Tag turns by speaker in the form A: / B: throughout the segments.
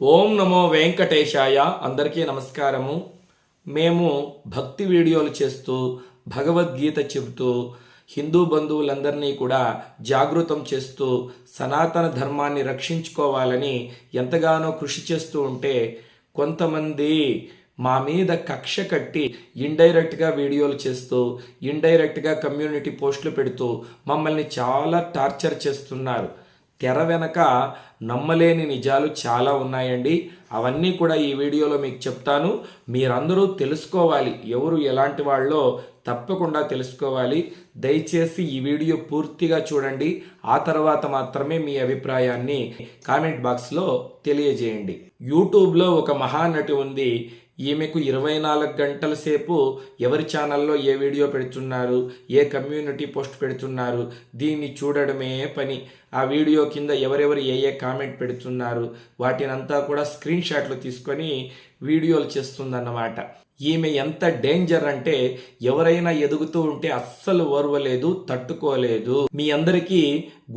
A: ఓం నమో వెంకటేశాయ. అందరికీ నమస్కారము. మేము భక్తి వీడియోలు చేస్తూ భగవద్గీత చెబుతూ హిందూ బంధువులందరినీ కూడా జాగృతం చేస్తూ సనాతన ధర్మాన్ని రక్షించుకోవాలని ఎంతగానో కృషి చేస్తూ ఉంటే కొంతమంది మా మీద కక్ష కట్టి ఇండైరెక్ట్గా వీడియోలు చేస్తూ ఇండైరెక్ట్గా కమ్యూనిటీ పోస్టులు పెడుతూ మమ్మల్ని చాలా టార్చర్ చేస్తున్నారు. తెర వెనక నమ్మలేని నిజాలు చాలా ఉన్నాయండి. అవన్నీ కూడా ఈ వీడియోలో మీకు చెప్తాను. మీరందరూ తెలుసుకోవాలి. ఎవరు ఎలాంటి వాళ్ళో తప్పకుండా తెలుసుకోవాలి. దయచేసి ఈ వీడియో పూర్తిగా చూడండి. ఆ తర్వాత మాత్రమే మీ అభిప్రాయాన్ని కామెంట్ బాక్స్లో తెలియజేయండి. యూట్యూబ్లో ఒక మహానటి ఉంది. ఈమెకు ఇరవై నాలుగు గంటల సేపు ఎవరి ఛానల్లో ఏ వీడియో పెడుతున్నారు ఏ కమ్యూనిటీ పోస్ట్ పెడుతున్నారు దీన్ని చూడడమే పని. ఆ వీడియో కింద ఎవరెవరు ఏ ఏ కామెంట్ పెడుతున్నారు వాటినంతా కూడా స్క్రీన్ షాట్లు తీసుకొని వీడియోలు చేస్తుందన్నమాట. ఈమె ఎంత డేంజర్ అంటే ఎవరైనా ఎదుగుతూ ఉంటే అస్సలు ఓర్వలేదు తట్టుకోలేదు. మీ అందరికీ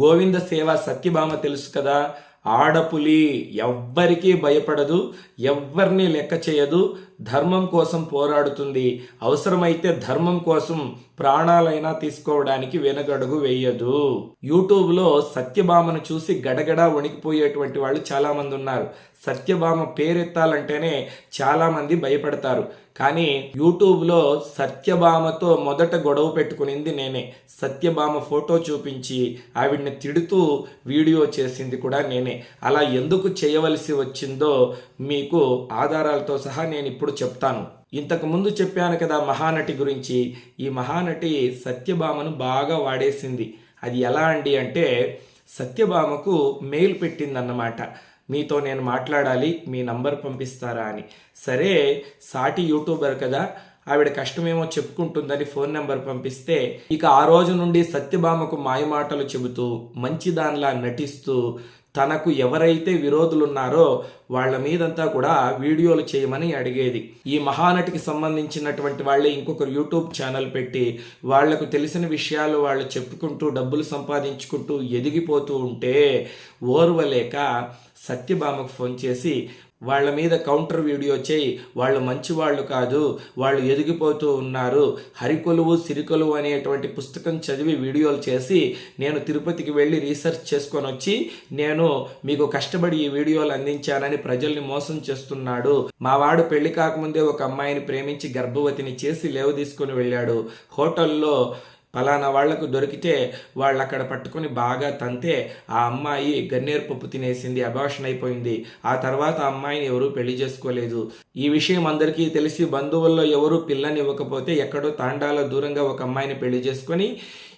A: గోవింద సేవ సత్యభామ తెలుసు కదా ఆడపులి ఎవ్వరికీ భయపడదు ఎవ్వరిని లెక్క చేయదు ధర్మం కోసం పోరాడుతుంది. అవసరమైతే ధర్మం కోసం ప్రాణాలైనా తీసుకోవడానికి వెనగడుగు వేయదు. యూట్యూబ్లో సత్యభామను చూసి గడగడ వణికిపోయేటువంటి వాళ్ళు చాలామంది ఉన్నారు. సత్యభామ పేరెత్తాలంటేనే చాలామంది భయపడతారు. కానీ యూట్యూబ్లో సత్యభామతో మొదట గొడవ పెట్టుకునింది నేనే. సత్యభామ ఫోటో చూపించి ఆవిడ్ని తిడుతూ వీడియో చేసింది కూడా నేనే. అలా ఎందుకు చేయవలసి వచ్చిందో మీకు ఆధారాలతో సహా నేను ఇప్పుడు చెప్తాను. ఇంతకు ముందు చెప్పాను కదా మహానటి గురించి. ఈ మహానటి సత్యభామను బాగా వాడేసింది. అది ఎలా అండి అంటే సత్యభామకు మెయిల్ పెట్టిందన్నమాట. మీతో నేను మాట్లాడాలి మీ నంబర్ పంపిస్తారా అని. సరే సాటి యూట్యూబర్ కదా ఆవిడ కష్టమేమో చెప్పుకుంటుందని ఫోన్ నెంబర్ పంపిస్తే ఇక ఆ రోజు నుండి సత్యభామకు మాయమాటలు చెబుతూ మంచిదానిలా నటిస్తూ తనకు ఎవరైతే విరోధులు ఉన్నారో వాళ్ళ మీదంతా కూడా వీడియోలు చేయమని అడిగేది. ఈ మహానటికి సంబంధించినటువంటి వాళ్ళే ఇంకొకరు యూట్యూబ్ ఛానల్ పెట్టి వాళ్ళకు తెలిసిన విషయాలు వాళ్ళు చెప్పుకుంటూ డబ్బులు సంపాదించుకుంటూ ఎదిగిపోతూ ఉంటే ఓర్వలేక సత్యభామకు ఫోన్ చేసి వాళ్ళ మీద కౌంటర్ వీడియో చేయి. వాళ్ళు మంచి వాళ్ళు కాదు. వాళ్ళు ఎదిగిపోతూ ఉన్నారు. హరికొలువు సిరికొలువు అనేటువంటి పుస్తకం చదివి వీడియోలు చేసి నేను తిరుపతికి వెళ్ళి రీసెర్చ్ చేసుకొని వచ్చి నేను మీకు కష్టపడి ఈ వీడియోలు అందించానని ప్రజల్ని మోసం చేస్తున్నాడు. మా వాడు పెళ్ళి కాకముందే ఒక అమ్మాయిని ప్రేమించి గర్భవతిని చేసి లేవు తీసుకొని వెళ్ళాడు. హోటల్లో పలానా వాళ్ళకు దొరికితే వాళ్ళు అక్కడ పట్టుకొని బాగా తంతే ఆ అమ్మాయి గన్నేరు పప్పు తినేసింది అభాషణ అయిపోయింది. ఆ తర్వాత ఆ అమ్మాయిని ఎవరూ పెళ్ళి చేసుకోలేదు. ఈ విషయం అందరికీ తెలిసి బంధువుల్లో ఎవరు పిల్లని ఇవ్వకపోతే ఎక్కడో తాండాల దూరంగా ఒక అమ్మాయిని పెళ్ళి చేసుకొని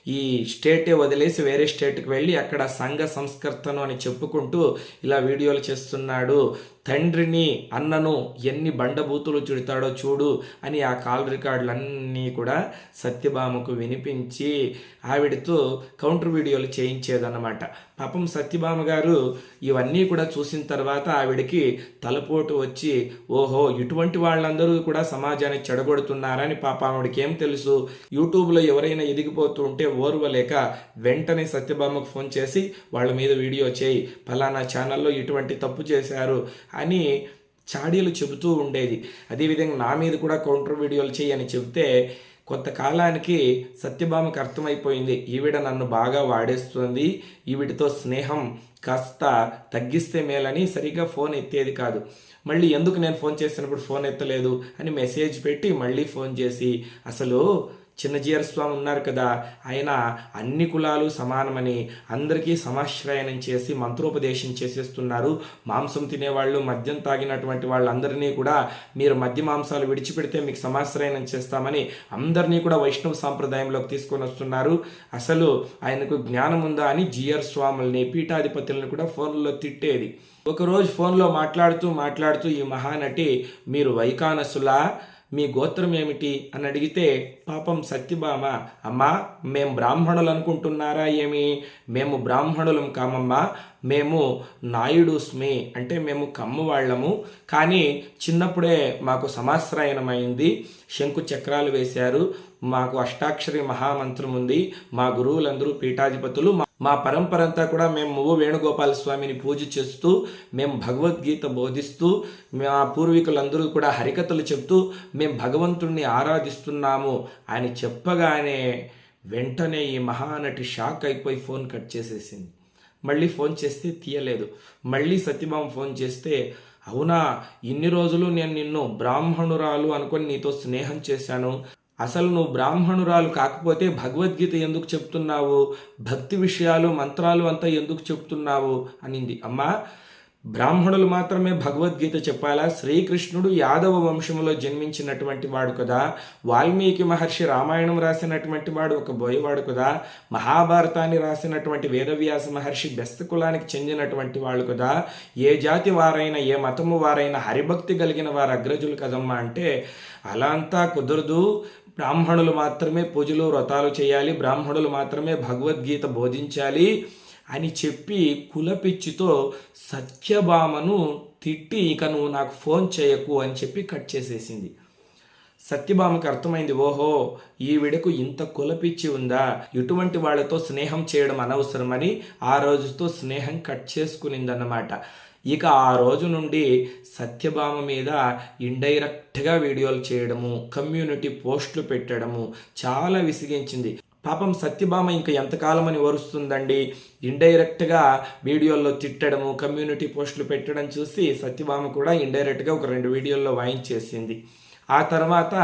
A: ఈ స్టేటే వదిలేసి వేరే స్టేట్కి వెళ్ళి అక్కడ సంఘ సంస్కర్తను అని చెప్పుకుంటూ ఇలా వీడియోలు చేస్తున్నాడు. తండ్రిని అన్నను ఎన్ని బండబూతులు చుడతాడో చూడు అని ఆ కాల్ రికార్డులన్నీ కూడా సత్యభామకు వినిపించి ఆవిడతో కౌంటర్ వీడియోలు చేయించేదన్నమాట. పాపం సత్యభామ గారు ఇవన్నీ కూడా చూసిన తర్వాత ఆవిడకి తలపోటు వచ్చి ఓహో ఇటువంటి వాళ్ళందరూ కూడా సమాజాన్ని చెడగొడుతున్నారని పాప ఆవిడకి ఏం తెలుసు? యూట్యూబ్లో ఎవరైనా ఎదిగిపోతూ ఉంటే ఓర్వలేక వెంటనే సత్యభామకు ఫోన్ చేసి వాళ్ళ మీద వీడియో చేయి. ఫలానా ఛానల్లో ఇటువంటి తప్పు చేశారు. అని చాడీలు చెబుతూ ఉండేది. అదేవిధంగా నా మీద కూడా కౌంటర్ వీడియోలు చేయి అని చెబితే కొంతకాలానికి సత్యభామకు అర్థమైపోయింది. ఈవిడ నన్ను బాగా వాడేస్తుంది. ఈవిడితో స్నేహం కాస్త తగ్గిస్తే మేలని సరిగ్గా ఫోన్ ఎత్తేది కాదు. మళ్ళీ ఎందుకు నేను ఫోన్ చేసినప్పుడు ఫోన్ ఎత్తలేదు అని మెసేజ్ పెట్టి మళ్ళీ ఫోన్ చేసి అసలు చిన్నజీయర్ స్వామి ఉన్నారు కదా ఆయన అన్ని కులాలు సమానమని అందరికీ సమాశ్రయనం చేసి మంత్రోపదేశం చేసేస్తున్నారు. మాంసం తినేవాళ్ళు మద్యం తాగినటువంటి వాళ్ళందరినీ కూడా మీరు మద్య మాంసాలు విడిచిపెడితే మీకు సమాశ్రయనం చేస్తామని అందరినీ కూడా వైష్ణవ సాంప్రదాయంలోకి తీసుకొని వస్తున్నారు. అసలు ఆయనకు జ్ఞానం ఉందా అని జిఆర్ స్వాముల్ని పీఠాధిపతులను కూడా ఫోన్లో తిట్టేది. ఒకరోజు ఫోన్లో మాట్లాడుతూ మాట్లాడుతూ ఈ మహానటి మీరు వైకానసులా? మీ గోత్రం ఏమిటి? అని అడిగితే పాపం సత్యభామ అమ్మా మేం బ్రాహ్మణులు అనుకుంటున్నారా ఏమి? మేము బ్రాహ్మణులం కామమ్మా మేము నాయుడు స్మి అంటే మేము కమ్మ వాళ్ళము. కానీ చిన్నప్పుడే మాకు సమాశ్రయణమైంది శంకు చక్రాలు వేశారు. మాకు అష్టాక్షరి మహామంత్రం ఉంది. మా గురువులందరూ పీఠాధిపతులు. మా- పరంపరంతా పరంపర అంతా కూడా మేము మువ్వ వేణుగోపాల స్వామిని పూజ చేస్తూ మేము భగవద్గీత బోధిస్తూ మా పూర్వీకులందరూ కూడా హరికథలు చెప్తూ మేము భగవంతుణ్ణి ఆరాధిస్తున్నాము అని చెప్పగానే వెంటనే ఈ మహానటి షాక్ అయిపోయి ఫోన్ కట్ చేసేసింది. మళ్ళీ ఫోన్ చేస్తే తీయలేదు. మళ్ళీ సత్యభామ ఫోన్ చేస్తే అవునా ఇన్ని రోజులు నేను నిన్ను బ్రాహ్మణురాలు అనుకొని నీతో స్నేహం చేశాను. అసలు నువ్వు బ్రాహ్మణురాలు కాకపోతే భగవద్గీత ఎందుకు చెప్తున్నావు? భక్తి విషయాలు మంత్రాలు అంతా ఎందుకు చెప్తున్నావు? అనింది. అమ్మా బ్రాహ్మణులు మాత్రమే భగవద్గీత చెప్పాలా? శ్రీకృష్ణుడు యాదవ వంశంలో జన్మించినటువంటి వాడు కదా. వాల్మీకి మహర్షి రామాయణం రాసినటువంటి వాడు ఒక బోయవాడు కదా. మహాభారతాన్ని రాసినటువంటి వేదవ్యాస మహర్షి బెస్త కులానికి చెందినటువంటి వాళ్ళు కదా. ఏ జాతి వారైనా ఏ మతము వారైనా హరిభక్తి కలిగిన వారు అగ్రజులు కదమ్మా అంటే అలా అంతా కుదరదు. బ్రాహ్మణులు మాత్రమే పూజలు వ్రతాలు చేయాలి బ్రాహ్మణులు మాత్రమే భగవద్గీత బోధించాలి అని చెప్పి కులపిచ్చితో సత్యభామను తిట్టి ఇక నువ్వు నాకు ఫోన్ చేయకు అని చెప్పి కట్ చేసేసింది. సత్యభామకు అర్థమైంది ఓహో ఈవిడకు ఇంత కులపిచ్చి ఉందా? ఇటువంటి వాళ్ళతో స్నేహం చేయడం అనవసరమని ఆ రోజుతో స్నేహం కట్ చేసుకునిందన్నమాట. ఇక ఆ రోజు నుండి సత్యభామ మీద ఇండైరెక్ట్గా వీడియోలు చేయడము కమ్యూనిటీ పోస్టులు పెట్టడము చాలా విసిగించింది. పాపం సత్యభామ ఇంకా ఎంతకాలం అని వరుస్తుందండి? ఇండైరెక్ట్గా వీడియోల్లో తిట్టడము కమ్యూనిటీ పోస్టులు పెట్టడం చూసి సత్యభామ కూడా ఇండైరెక్ట్గా ఒక రెండు వీడియోల్లో వాయించేసింది. ఆ తర్వాత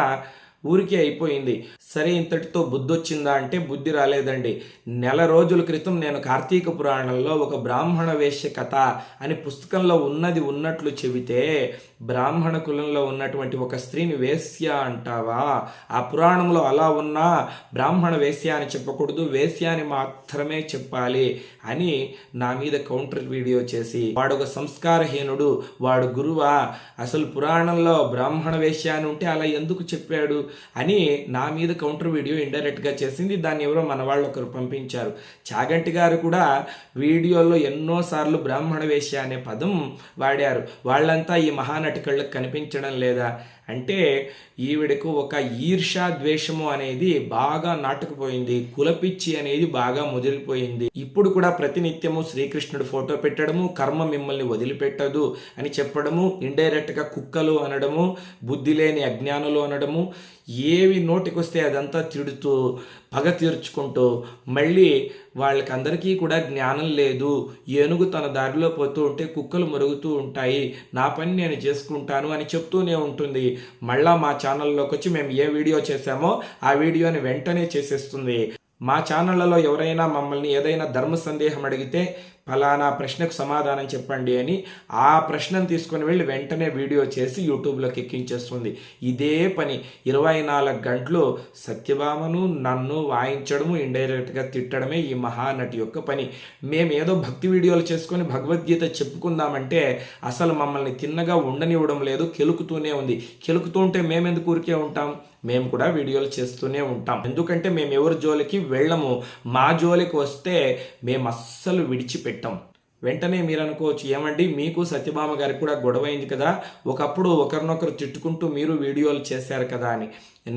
A: ఊరికే అయిపోయింది. సరే ఇంతటితో బుద్ధి వచ్చిందా అంటే బుద్ధి రాలేదండి. నెల రోజుల క్రితం నేను కార్తీక పురాణంలో ఒక బ్రాహ్మణ వేశ్య కథ అని పుస్తకంలో ఉన్నది ఉన్నట్లు చెబితే బ్రాహ్మణ కులంలో ఉన్నటువంటి ఒక స్త్రీని వేశ్య అంటావా? ఆ పురాణంలో అలా ఉన్నా బ్రాహ్మణ వేశ్య అని చెప్పకూడదు వేశ్య అని మాత్రమే చెప్పాలి అని నా మీద కౌంటర్ వీడియో చేసి వాడు ఒక సంస్కారహీనుడు వాడు గురువా అసలు పురాణంలో బ్రాహ్మణ వేశ్య అని ఉంటే అలా ఎందుకు చెప్పాడు? అని నా మీద కౌంటర్ వీడియో ఇండైరెక్ట్గా చేసింది. దాన్ని ఎవరో మన వాళ్ళు ఒకరు పంపించారు. చాగంటి గారు కూడా వీడియోలో ఎన్నోసార్లు బ్రాహ్మణ వేశ్య అనే పదం వాడారు. వాళ్ళంతా ఈ మహానటికళ్ళకు కనిపించడం లేదా? అంటే ఈవిడకు ఒక ఈర్షా ద్వేషము అనేది బాగా నాటుకుపోయింది. కులపిచ్చి అనేది బాగా ముదిరిపోయింది. ఇప్పుడు కూడా ప్రతినిత్యము శ్రీకృష్ణుడు ఫోటో పెట్టడము కర్మ మిమ్మల్ని వదిలిపెట్టదు అని చెప్పడము ఇండైరెక్ట్గా కుక్కలు అనడము బుద్ధి లేని అజ్ఞానులు అనడము ఏవి నోటికొస్తే అదంతా తిడుతూ పగ తీర్చుకుంటూ మళ్ళీ వాళ్ళకందరికీ కూడా జ్ఞానం లేదు. ఏనుగు తన దారిలో పోతూ ఉంటే కుక్కలు మరుగుతూ ఉంటాయి. నా పని నేను చేసుకుంటాను అని చెప్తూనే ఉంటుంది. మళ్ళా మా ఛానల్లోకి వచ్చి మేము ఏ వీడియో చేశామో ఆ వీడియోని వెంటనే చేసేస్తుంది. మా ఛానళ్ళలో ఎవరైనా మమ్మల్ని ఏదైనా ధర్మ సందేహం అడిగితే ఫలానా ప్రశ్నకు సమాధానం చెప్పండి అని ఆ ప్రశ్నను తీసుకొని వెళ్ళి వెంటనే వీడియో చేసి యూట్యూబ్లోకి ఎక్కించేస్తుంది ఇదే పని ఇరవై నాలుగు గంటలు సత్యభామను నన్ను వాయించడము ఇండైరెక్ట్గా తిట్టడమే ఈ మహానటి యొక్క పని. మేము ఏదో భక్తి వీడియోలు చేసుకొని భగవద్గీత చెప్పుకుందామంటే అసలు మమ్మల్ని తిన్నగా ఉండనివ్వడం లేదు కెలుకుతూనే ఉంది. కెలుకుతుంటే మేమెందుకు ఊరికే ఉంటాం? మేము కూడా వీడియోలు చేస్తూనే ఉంటాం. ఎందుకంటే మేము ఎవరి జోలికి వెళ్ళము మా జోలికి వస్తే మేము అస్సలు విడిచిపెట్టాం. వెంటనే మీరు అనుకోవచ్చు ఏమండి మీకు సత్యభామ గారికి కూడా గొడవ అయింది కదా ఒకప్పుడు ఒకరినొకరు తిట్టుకుంటూ మీరు వీడియోలు చేశారు కదా అని.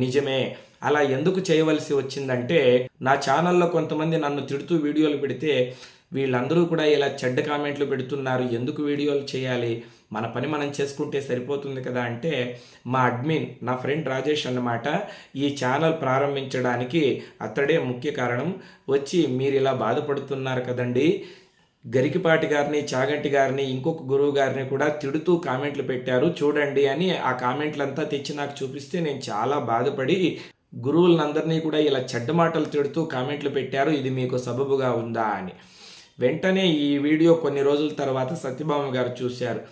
A: నిజమే. అలా ఎందుకు చేయవలసి వచ్చిందంటే నా ఛానల్లో కొంతమంది నన్ను తిడుతూ వీడియోలు పెడితే వీళ్ళందరూ కూడా ఇలా చెడ్డ కామెంట్లు పెడుతున్నారు ఎందుకు వీడియోలు చేయాలి? మన పని మనం చేసుకుంటే సరిపోతుంది కదా అంటే మా అడ్మిన్ నా ఫ్రెండ్ రాజేష్ అన్నమాట ఈ ఛానల్ ప్రారంభించడానికి అతడే ముఖ్య కారణం. వచ్చి మీరు ఇలా బాధపడుతున్నారు కదండి. గరికిపాటి గారిని చాగంటి గారిని ఇంకొక గురువు గారిని కూడా తిడుతూ కామెంట్లు పెట్టారు. చూడండి అని ఆ కామెంట్లంతా తెచ్చి నాకు చూపిస్తే నేను చాలా బాధపడి గురువులందరినీ కూడా ఇలా చెడ్డ మాటలు తిడుతూ కామెంట్లు పెట్టారు. ఇది మీకు సబబుగా ఉందా అని. వెంటనే ఈ వీడియో కొన్ని రోజుల తర్వాత సత్యభామ గారు చూశారు.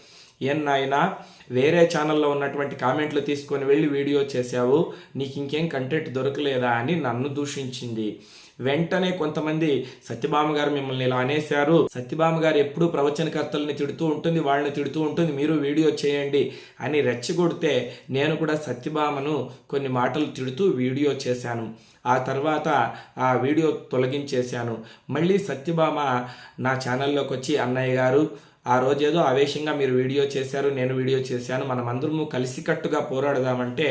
A: ఏం నాయనా వేరే ఛానల్లో ఉన్నటువంటి కామెంట్లు తీసుకొని వెళ్ళి వీడియో చేశావు. నీకు ఇంకేం కంటెంట్ దొరకలేదా అని నన్ను దూషించింది. వెంటనే కొంతమంది సత్యభామ గారు మిమ్మల్ని ఇలా అనేశారు. సత్యభామ గారు ఎప్పుడూ ప్రవచనకర్తల్ని తిడుతూ ఉంటుంది వాళ్ళని తిడుతూ ఉంటుంది మీరు వీడియో చేయండి అని రెచ్చగొడితే నేను కూడా సత్యభామను కొన్ని మాటలు తిడుతూ వీడియో చేశాను. ఆ తర్వాత ఆ వీడియో తొలగించేశాను. మళ్ళీ సత్యభామ నా ఛానల్లోకి వచ్చి అన్నయ్య గారు ఆ రోజు ఏదో ఆవేశంగా మీరు వీడియో చేశారు నేను వీడియో చేశాను మనమందరము కలిసికట్టుగా పోరాడదామంటే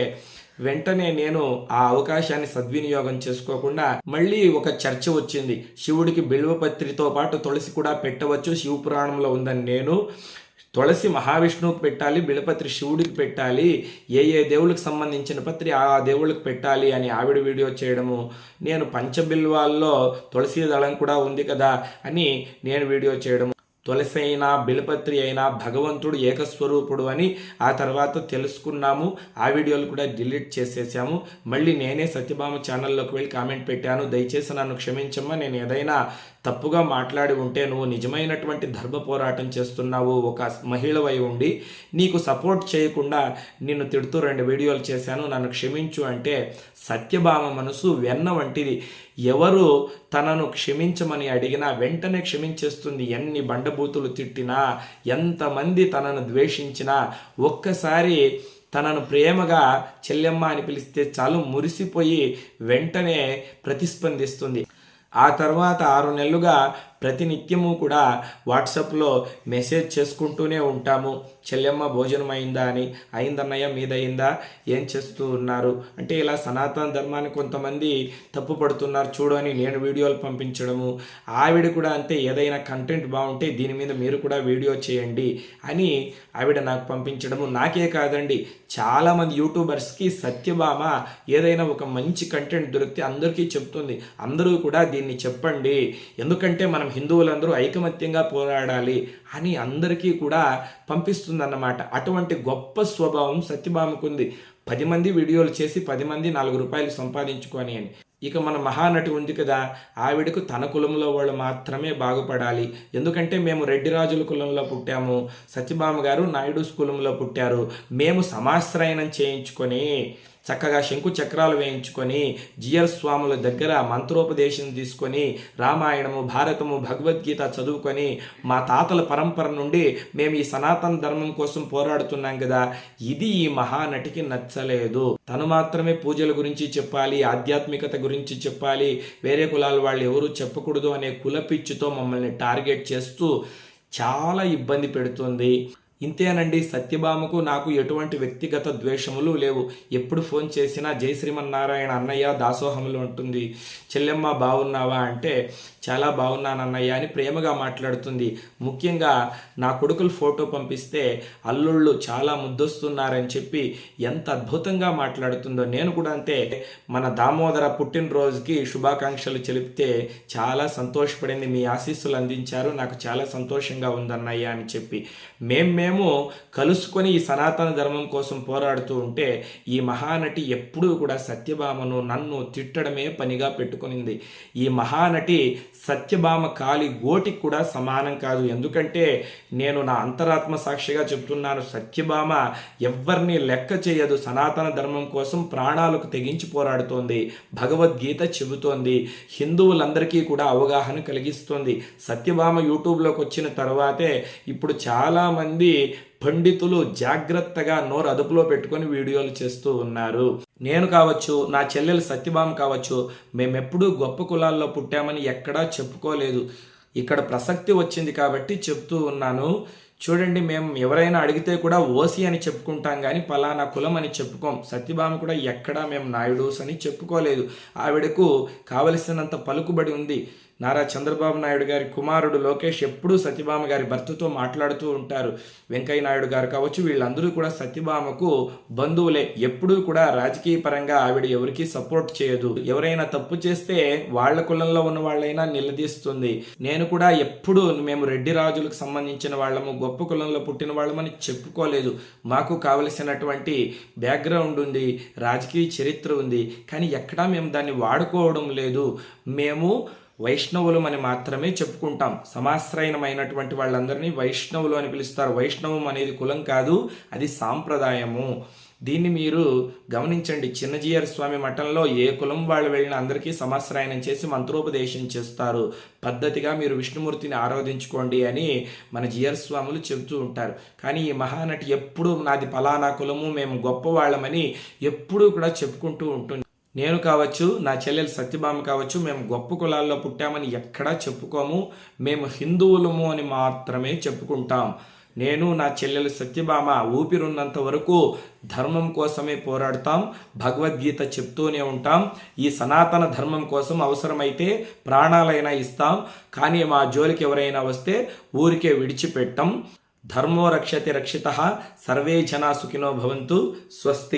A: వెంటనే నేను ఆ అవకాశాన్ని సద్వినియోగం చేసుకోకుండా మళ్ళీ ఒక చర్చ వచ్చింది. శివుడికి బిల్వపత్రితో పాటు తులసి కూడా పెట్టవచ్చు శివపురాణంలో ఉందని నేను. తులసి మహావిష్ణువుకి పెట్టాలి బిలపత్రి శివుడికి పెట్టాలి ఏ ఏ దేవుళ్ళకి సంబంధించిన పత్రి ఆ దేవుళ్ళకి పెట్టాలి అని ఆవిడ వీడియో చేయడము. నేను పంచబిల్వాల్లో తులసి దళం కూడా ఉంది కదా అని నేను వీడియో చేయడము. తులసి అయినా బిలపత్రి అయినా భగవంతుడు ఏకస్వరూపుడు అని ఆ తర్వాత తెలుసుకున్నాము. ఆ వీడియోలు కూడా డిలీట్ చేసేసాము. మళ్ళీ నేనే సత్యభామ ఛానల్లోకి వెళ్ళి కామెంట్ పెట్టాను. దయచేసి నన్ను క్షమించమ్మా. నేను ఏదైనా తప్పుగా మాట్లాడి ఉంటే నువ్వు నిజమైనటువంటి ధర్మ పోరాటం చేస్తున్నావు. ఒక మహిళవై ఉండి నీకు సపోర్ట్ చేయకుండా నిన్ను తిడుతూ రెండు వీడియోలు చేశాను. నన్ను క్షమించు అంటే సత్యభామ మనసు వెన్న వంటిది. ఎవరు తనను క్షమించమని అడిగినా వెంటనే క్షమించేస్తుంది. ఎన్ని బండబూతులు తిట్టినా ఎంతమంది తనను ద్వేషించినా ఒక్కసారి తనను ప్రేమగా చెల్లెమ్మ అని పిలిస్తే చాలు మురిసిపోయి వెంటనే ప్రతిస్పందిస్తుంది. ఆ తర్వాత ఆరు నెలలుగా ప్రతినిత్యము కూడా వాట్సాప్లో మెసేజ్ చేసుకుంటూనే ఉంటాము. చెల్లెమ్మ భోజనం అయిందా అని. అయిందన్నయ్య మీదయిందా? ఏం చేస్తూ ఉన్నారు? అంటే ఇలా సనాతన ధర్మాన్ని కొంతమంది తప్పు పడుతున్నారు. చూడు అని నేను వీడియోలు పంపించడము. ఆవిడ కూడా అంతే ఏదైనా కంటెంట్ బాగుంటే దీని మీద మీరు కూడా వీడియో చేయండి అని ఆవిడ నాకు పంపించడము. నాకే కాదండి చాలామంది యూట్యూబర్స్కి సత్యభామ ఏదైనా ఒక మంచి కంటెంట్ దొరికితే అందరికీ చెప్తుంది. అందరూ కూడా దీన్ని చెప్పండి. ఎందుకంటే మనం హిందువులందరూ ఐకమత్యంగా పోరాడాలి అని అందరికీ కూడా పంపిస్తుందన్నమాట. అటువంటి గొప్ప స్వభావం సత్యభామకుంది. పది మంది వీడియోలు చేసి పది మంది నాలుగు రూపాయలు సంపాదించుకొని అని. ఇక మన మహానటి ఉంది కదా ఆవిడకు తన కులంలో వాళ్ళు మాత్రమే బాగుపడాలి. ఎందుకంటే మేము రెడ్డి రాజుల కులంలో పుట్టాము సత్యభామ గారు నాయుడు కులంలో పుట్టారు. మేము సమాశ్రయనం చేయించుకొని చక్కగా శంకు చక్రాలు వేయించుకొని జియర్ స్వాముల దగ్గర మంత్రోపదేశం తీసుకొని రామాయణము భారతము భగవద్గీత చదువుకొని మా తాతల పరంపర నుండి మేము ఈ సనాతన ధర్మం కోసం పోరాడుతున్నాం కదా. ఇది ఈ మహానటికి నచ్చలేదు. తను మాత్రమే పూజల గురించి చెప్పాలి ఆధ్యాత్మికత గురించి చెప్పాలి. వేరే కులాల వాళ్ళు ఎవరు చెప్పకూడదు అనే కులపిచ్చితో మమ్మల్ని టార్గెట్ చేస్తూ చాలా ఇబ్బంది పెడుతుంది. ఇంతేనండి సత్యభామకు నాకు ఎటువంటి వ్యక్తిగత ద్వేషములు లేవు. ఎప్పుడు ఫోన్ చేసినా జై శ్రీమన్నారాయణ అన్నయ్య దాసోహములు ఉంటుంది చెల్లెమ్మ బాగున్నావా అంటే చాలా బాగున్నానన్నయ్య అని ప్రేమగా మాట్లాడుతుంది. ముఖ్యంగా నా కొడుకులు ఫోటో పంపిస్తే అల్లుళ్ళు చాలా ముద్దొస్తున్నారని చెప్పి ఎంత అద్భుతంగా మాట్లాడుతుందో. నేను కూడా అంతే. మన దామోదర పుట్టినరోజుకి శుభాకాంక్షలు చెలిపితే చాలా సంతోషపడింది. మీ ఆశీస్సులు అందించారు. నాకు చాలా సంతోషంగా ఉందన్నయ్య అని చెప్పి. మేం మేము కలుసుకొని ఈ సనాతన ధర్మం కోసం పోరాడుతూ ఉంటే ఈ మహానటి ఎప్పుడూ కూడా సత్యభామను నన్ను తిట్టడమే పనిగా పెట్టుకునింది. ఈ మహానటి సత్యభామ కాలి గోటికి కూడా సమానం కాదు. ఎందుకంటే నేను నా అంతరాత్మ సాక్షిగా చెప్తున్నాను సత్యభామ ఎవరిని లెక్క చేయదు. సనాతన ధర్మం కోసం ప్రాణాలకు తెగించి పోరాడుతోంది. భగవద్గీత చెబుతోంది. హిందువులందరికీ కూడా అవగాహన కలిగిస్తుంది. సత్యభామ యూట్యూబ్లోకి వచ్చిన తర్వాతే ఇప్పుడు చాలామంది పండితులు జాగ్రత్తగా నోరు అదుపులో పెట్టుకొని వీడియోలు చేస్తూ ఉన్నారు. నేను కావచ్చు నా చెల్లెలు సత్యభామ కావచ్చు మేమెప్పుడూ గొప్ప కులాల్లో పుట్టామని ఎక్కడా చెప్పుకోలేదు. ఇక్కడ ప్రసక్తి వచ్చింది కాబట్టి చెప్తూ ఉన్నాను. చూడండి మేము ఎవరైనా అడిగితే కూడా ఓసి అని చెప్పుకుంటాం కానీ పలానా కులం అని చెప్పుకోం. సత్యభామ కూడా ఎక్కడా మేము నాయుడుస్ అని చెప్పుకోలేదు. ఆవిడకు కావలసినంత పలుకుబడి ఉంది. నారా చంద్రబాబు నాయుడు గారి కుమారుడు లోకేష్ ఎప్పుడూ సత్యభామ గారి భర్తతో మాట్లాడుతూ ఉంటారు. వెంకయ్య నాయుడు గారు కావచ్చు వీళ్ళందరూ కూడా సత్యభామకు బంధువులే. ఎప్పుడూ కూడా రాజకీయ పరంగా ఆవిడ ఎవరికి సపోర్ట్ చేయదు. ఎవరైనా తప్పు చేస్తే వాళ్ళ కులంలో ఉన్న వాళ్ళైనా నిలదీస్తుంది. నేను కూడా ఎప్పుడు మేము రెడ్డి రాజులకు సంబంధించిన వాళ్ళము గొప్ప కులంలో పుట్టిన వాళ్ళమని చెప్పుకోలేదు. మాకు కావలసినటువంటి బ్యాక్గ్రౌండ్ ఉంది రాజకీయ చరిత్ర ఉంది కానీ ఎక్కడా మేము దాన్ని వాడుకోవడం లేదు. మేము వైష్ణవులు అని మాత్రమే చెప్పుకుంటాం. సమాశ్రయనమైనటువంటి వాళ్ళందరినీ వైష్ణవులు అని పిలుస్తారు. వైష్ణవం అనేది కులం కాదు అది సాంప్రదాయము. దీన్ని మీరు గమనించండి. చిన్నజీయర్ స్వామి మఠంలో ఏ కులం వాళ్ళు వెళ్ళిన అందరికీ సమాశ్రయనం చేసి మంత్రోపదేశం చేస్తారు. పద్ధతిగా మీరు విష్ణుమూర్తిని ఆరాధించుకోండి అని మన జీయర స్వాములు చెబుతూ ఉంటారు. కానీ ఈ మహానటి ఎప్పుడు నాది పలానా కులము మేము గొప్పవాళ్ళమని ఎప్పుడూ కూడా చెప్పుకుంటూ ఉంటుంది. నేను కావచ్చు నా చెల్లెలు సత్యభామ కావచ్చు మేము గొప్ప కులాల్లో పుట్టామని ఎక్కడా చెప్పుకోము. మేము హిందువులము అని మాత్రమే చెప్పుకుంటాం. నేను నా చెల్లెలు సత్యభామ ఊపిరున్నంత వరకు ధర్మం కోసమే పోరాడతాం భగవద్గీత చెప్తూనే ఉంటాం. ఈ సనాతన ధర్మం కోసం అవసరమైతే ప్రాణాలైనా ఇస్తాం కానీ మా జోలికి ఎవరైనా వస్తే ఊరికే విడిచిపెట్టం. ధర్మో రక్షతి రక్షిత సర్వే జనా సుఖినో భవంతు స్వస్తి.